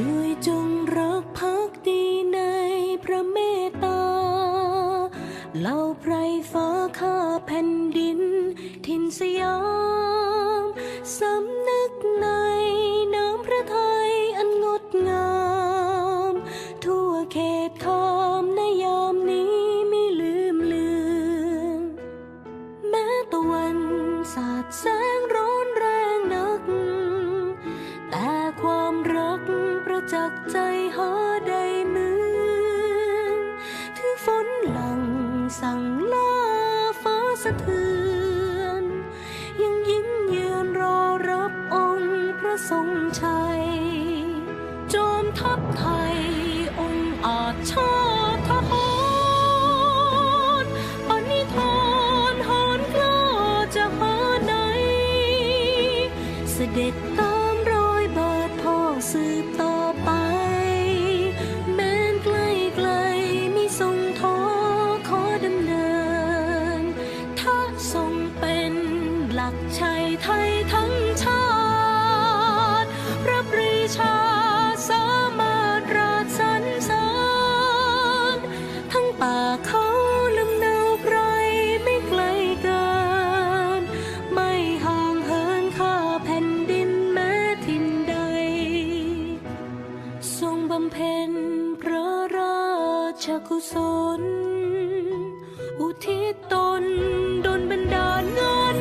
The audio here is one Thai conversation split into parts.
ด้วยจงรักพักดีในพระเมตตาเหล่าไพรฟ้าข้าแผ่นดิน ใจหาได้เหมือนถือฝนหลังสั่งลาฟ้าสะเทือน ยังยิ้มยืนรอรับองค์พระทรงชัย โจมทัพไทยองค์อาจชาติทหารปณิธานหานกล้าจะหาไหนเสด็จตามรอยบาทพ่อสืบ ไทยทั้งชาติพระปรีชาสามารถราชสรรเสริญทั้งป่าเขาลำเนาไพรไม่ไกลเกิน ไม่ห่างเหินข้าแผ่นดินแม้ทินใด ทรงบำเพ็ญพระราชกุศล อุทิศตนดลบันดาลงาน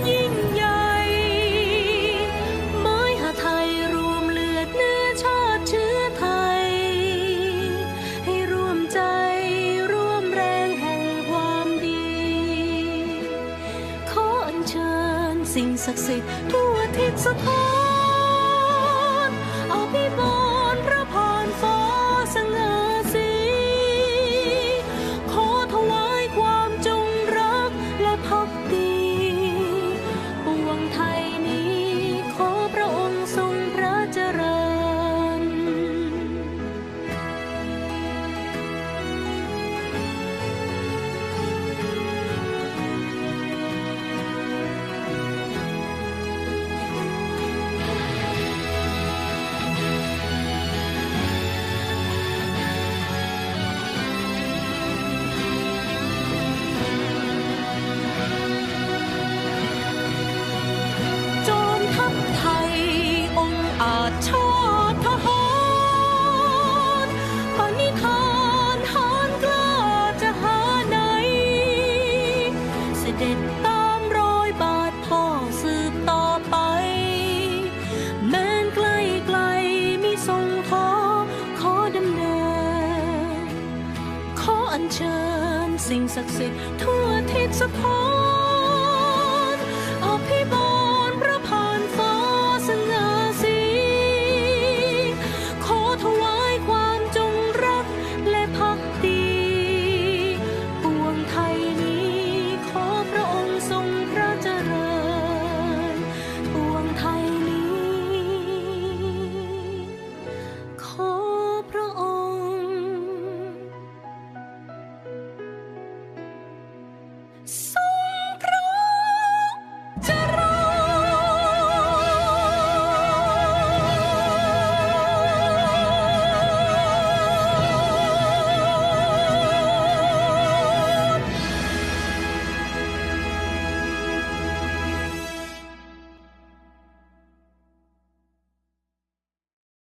ญสิ่งศักดิ์สิทธิ์ทั่วทิศสถานอภิบาลพระ อัญเชิญสิ่งศักดิ์สิทธิ์ทั่วทิศสะพาน ค์ทร